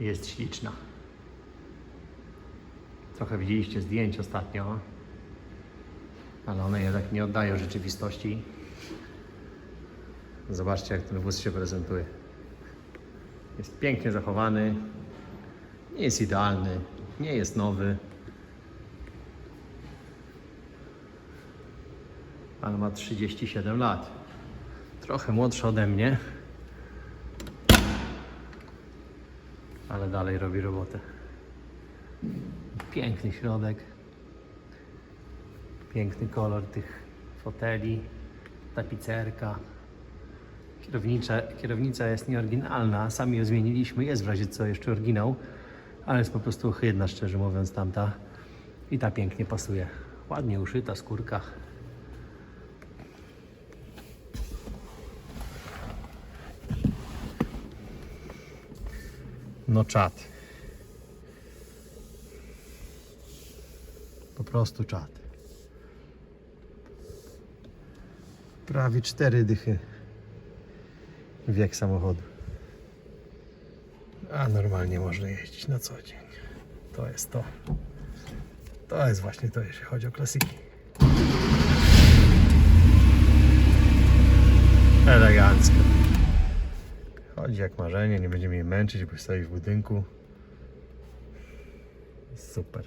Jest śliczna. Trochę widzieliście zdjęć ostatnio, ale one jednak nie oddają rzeczywistości. Zobaczcie, jak ten wóz się prezentuje. Jest pięknie zachowany, nie jest idealny, nie jest nowy, ale ma 37 lat. Trochę młodszy ode mnie, ale dalej robi robotę. Piękny środek, piękny kolor tych foteli, tapicerka. Kierownica jest nieoryginalna, sami ją zmieniliśmy, jest w razie co jeszcze oryginał, ale jest po prostu ohydna, szczerze mówiąc, tamta. I ta pięknie pasuje. Ładnie uszyta skórka. No czad. Po prostu czad. Prawie cztery dychy wiek samochodu. A normalnie można jeździć na co dzień. To jest to. To jest właśnie to, jeśli chodzi o klasyki. Elegancko. Chodzi jak marzenie, nie będziemy jej męczyć, bo stoi w budynku. Super.